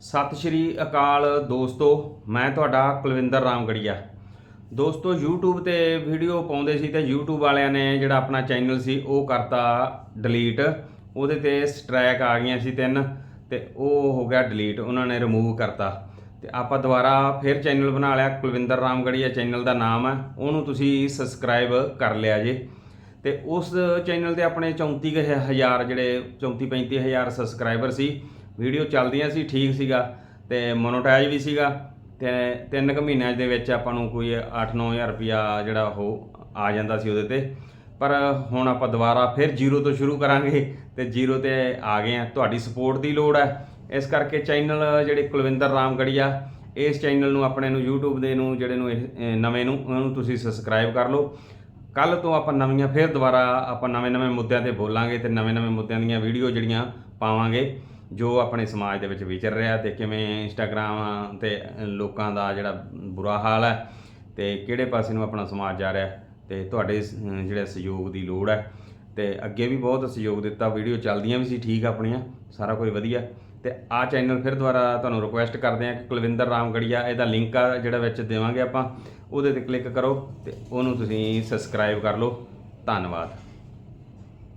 ਸਤਿ ਸ਼੍ਰੀ ਅਕਾਲ ਦੋਸਤੋ, ਮੈਂ ਤੁਹਾਡਾ ਕੁਲਵਿੰਦਰ ਰਾਮਗੜੀਆ। ਦੋਸਤੋ, YouTube ਤੇ ਵੀਡੀਓ ਪਾਉਂਦੇ ਸੀ ਤੇ YouTube ਵਾਲਿਆਂ ਨੇ ਜਿਹੜਾ ਆਪਣਾ ਚੈਨਲ ਸੀ, ਉਹ ਕਰਤਾ ਡਿਲੀਟ ਉਹਦੇ ਤੇ ਸਟ੍ਰੈਕ ਆ ਗਈਆਂ ਸੀ ਤਿੰਨ, ਤੇ ਉਹ ਹੋ ਗਿਆ ਡਿਲੀਟ ਉਹਨਾਂ ਨੇ ਰਿਮੂਵ ਕਰਤਾ। ਤੇ ਆਪਾਂ ਦੁਬਾਰਾ ਫਿਰ ਚੈਨਲ ਬਣਾ ਲਿਆ, ਕੁਲਵਿੰਦਰ ਰਾਮਗੜੀਆ ਚੈਨਲ ਦਾ ਨਾਮ ਹੈ। ਉਹਨੂੰ ਤੁਸੀਂ ਸਬਸਕ੍ਰਾਈਬ ਕਰ ਲਿਆ ਜੇ। ਤੇ ਉਸ ਚੈਨਲ ਤੇ ਆਪਣੇ 34000 ਜਿਹੜੇ 34 35000 ਸਬਸਕ੍ਰਾਈਬਰ ਸੀ ਵੀਡੀਓ ਚੱਲਦੀਆਂ ਸੀ, ਠੀਕ ਸੀਗਾ ਤੇ ਮੋਨੋਟਾਈਜ਼ ਵੀ ਸੀਗਾ ਤੇ ਤਿੰਨ ਕੁ ਮਹੀਨਿਆਂ ਦੇ ਵਿੱਚ ਆਪਾਂ ਨੂੰ ਕੋਈ 8-9000 ਰੁਪਿਆ ਜਿਹੜਾ ਉਹ ਆ ਜਾਂਦਾ ਸੀ ਉਹਦੇ ਤੇ। ਪਰ ਹੁਣ ਆਪਾਂ ਦੁਬਾਰਾ ਫਿਰ ਜ਼ੀਰੋ ਤੋਂ ਸ਼ੁਰੂ ਕਰਾਂਗੇ ਤੇ ਜ਼ੀਰੋ ਤੇ ਆ ਗਏ ਆ ਤੁਹਾਡੀ ਸਪੋਰਟ ਦੀ ਲੋੜ ਹੈ। ਇਸ ਕਰਕੇ ਚੈਨਲ ਜਿਹੜੇ ਕੁਲਵਿੰਦਰ ਰਾਮਗੜੀਆ, ਇਸ ਚੈਨਲ ਨੂੰ, ਆਪਣੇ ਨੂੰ, YouTube ਦੇ ਨੂੰ, ਜਿਹੜੇ ਨੂੰ ਨਵੇਂ ਨੂੰ, ਉਹਨੂੰ ਤੁਸੀਂ ਸਬਸਕ੍ਰਾਈਬ ਕਰ ਲਓ। ਕੱਲ ਤੋਂ ਆਪਾਂ ਨਵੀਆਂ ਫਿਰ ਦੁਬਾਰਾ ਆਪਾਂ ਨਵੇਂ-ਨਵੇਂ ਮੁੱਦਿਆਂ ਤੇ ਬੋਲਾਂਗੇ ਤੇ ਨਵੇਂ-ਨਵੇਂ ਮੁੱਦਿਆਂ ਦੀਆਂ ਵੀਡੀਓ ਜਿਹੜੀਆਂ ਪਾਵਾਂਗੇ। ਜੋ ਆਪਣੇ ਸਮਾਜ ਦੇ ਵਿੱਚ ਵਿਚਰ ਰਿਹਾ ਤੇ ਕਿਵੇਂ ਇੰਸਟਾਗ੍ਰam ਤੇ ਲੋਕਾਂ ਦਾ ਜਿਹੜਾ ਬੁਰਾ ਹਾਲ ਹੈ ਤੇ ਕਿਹੜੇ ਪਾਸੇ ਨੂੰ ਆਪਣਾ ਸਮਾਜ ਜਾ ਰਿਹਾ ਤੇ ਤੁਹਾਡੇ ਜਿਹੜੇ ਸਹਿਯੋਗ ਦੀ ਲੋੜ ਹੈ ਤੇ ਅੱਗੇ ਵੀ ਬਹੁਤ ਸਹਿਯੋਗ ਦਿੱਤਾ, ਵੀਡੀਓ ਚੱਲਦੀਆਂ ਵੀ ਸੀ, ਠੀਕ ਆਪਣੀਆਂ, ਸਾਰਾ ਕੁਝ ਵਧੀਆ। ਤੇ ਆ ਚੈਨਲ ਫਿਰ ਦੁਬਾਰਾ ਤੁਹਾਨੂੰ ਰਿਕੁਐਸਟ ਕਰਦੇ ਆ ਕਿ ਕੁਲਵਿੰਦਰ ਰਾਮਗੜੀਆ, ਇਹਦਾ ਲਿੰਕ ਆ ਜਿਹੜਾ ਵਿੱਚ ਦੇਵਾਂਗੇ ਆਪਾਂ, ਉਹਦੇ ਤੇ ਕਲਿੱਕ ਕਰੋ ਤੇ ਉਹਨੂੰ ਤੁਸੀਂ ਸਬਸਕ੍ਰਾਈਬ ਕਰ ਲਓ। ਧੰਨਵਾਦ।